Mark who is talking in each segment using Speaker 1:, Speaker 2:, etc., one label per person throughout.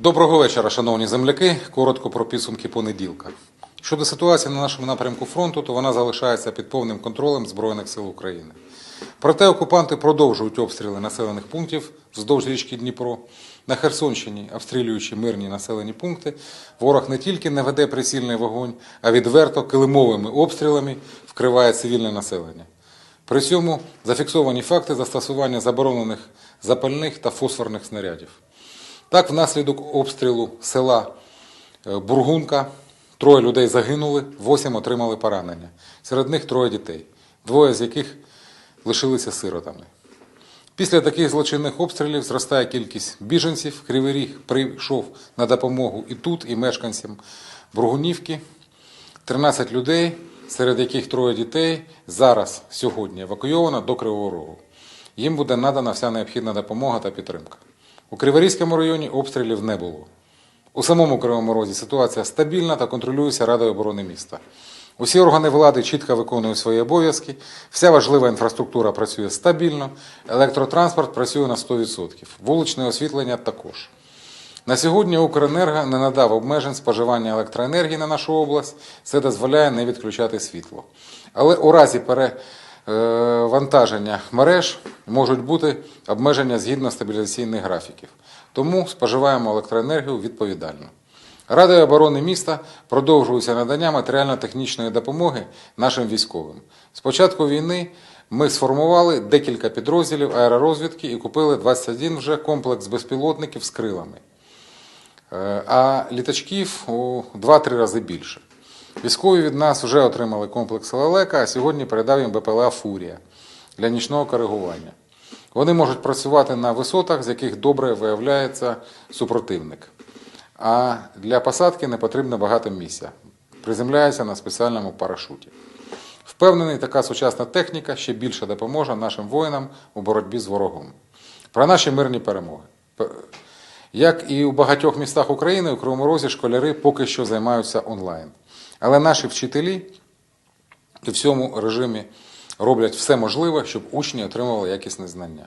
Speaker 1: Доброго вечора, шановні земляки. Коротко про підсумки понеділка. Щодо ситуації на нашому напрямку фронту, то вона залишається під повним контролем Збройних сил України. Проте окупанти продовжують обстріли населених пунктів вздовж річки Дніпро. На Херсонщині, обстрілюючи мирні населені пункти, ворог не тільки не веде прицільний вогонь, а відверто килимовими обстрілами вкриває цивільне населення. При цьому зафіксовані факти застосування заборонених запальних та фосфорних снарядів. Так, внаслідок обстрілу села е, Бургунка троє людей загинули, восім отримали поранення. Серед них троє дітей, двоє з яких лишилися сиротами. Після таких злочинних обстрілів зростає кількість біженців. Кривий Ріг прийшов на допомогу і тут, і мешканцям Бургунівки. 13 людей, серед яких троє дітей, зараз сьогодні евакуйовано до Кривого Рогу. Їм буде надана вся необхідна допомога та підтримка. У Криворізькому районі обстрілів не було. У самому Кривому Розі ситуація стабільна та контролюється Радою оборони міста. Усі органи влади чітко виконують свої обов'язки, вся важлива інфраструктура працює стабільно, електротранспорт працює на 100%, вуличне освітлення також. На сьогодні Укренерго не надав обмежень споживання електроенергії на нашу область. Це дозволяє не відключати світло. Але у разі перевантаження мереж можуть бути обмеження згідно стабілізаційних графіків. Тому споживаємо електроенергію відповідально. Радою оборони міста продовжується надання матеріально-технічної допомоги нашим військовим. З початку війни ми сформували декілька підрозділів аеророзвідки і купили 21 вже комплекс безпілотників з крилами. Е, а літачків у 2-3 рази більше. Військові від нас вже отримали комплекс лелека, а сьогодні передав їм БПЛА Фурія для нічного коригування. Вони можуть працювати на висотах, з яких добре виявляється супротивник. А для посадки не потрібно багато місця. Приземляється на спеціальному парашуті. Впевнений, така сучасна техніка ще більше допоможе нашим воїнам у боротьбі з ворогом. Про наші мирні перемоги. Як і у багатьох містах України, у Кривому Розі школяри поки що займаються онлайн. Але наші вчителі у всьому режимі роблять все можливе, щоб учні отримували якісне знання.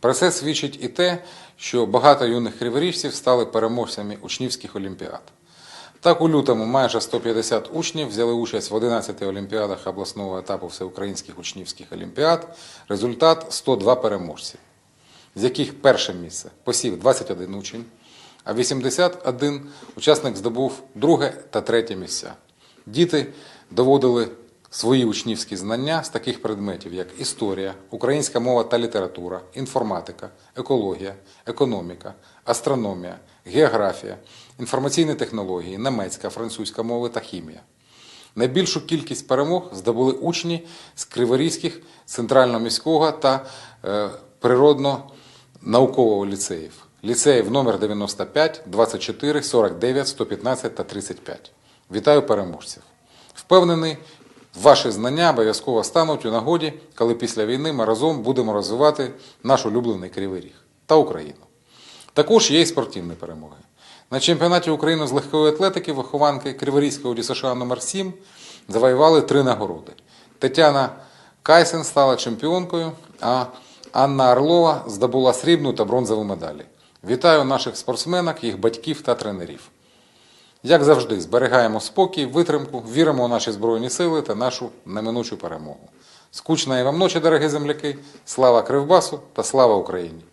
Speaker 1: Про це свідчить і те, що багато юних криворіжців стали переможцями учнівських олімпіад. Так, у лютому майже 150 учнів взяли участь в 11 олімпіадах обласного етапу всеукраїнських учнівських олімпіад. Результат 102 переможці, з яких перше місце посів 21 учень, а 81 учасник здобув друге та третє місця. Діти доводили свої учнівські знання з таких предметів, як історія, українська мова та література, інформатика, екологія, економіка, астрономія, географія, інформаційні технології, немецька, французька мови та хімія. Найбільшу кількість перемог здобули учні з Криворізьких, центрально-міського та е, природно-наукового ліцеїв. Ліцеїв номер 95, 24, 49, 115 та 35. Вітаю переможців! Впевнений, ваші знання обов'язково стануть у нагоді, коли після війни ми разом будемо розвивати наш улюблений Кривий Ріг та Україну. Також є й спортивні перемоги. На чемпіонаті України з легкої атлетики вихованки Криворізького ДЮСШ номер 7 завоювали три нагороди. Тетяна Кайсен стала чемпіонкою, а Анна Орлова здобула срібну та бронзову медалі. Вітаю наших спортсменок, їх батьків та тренерів. Як завжди, зберігаємо спокій, витримку, віримо у наші Збройні сили та нашу неминучу перемогу. Скучної вам ночі, дорогі земляки! Слава Кривбасу та слава Україні!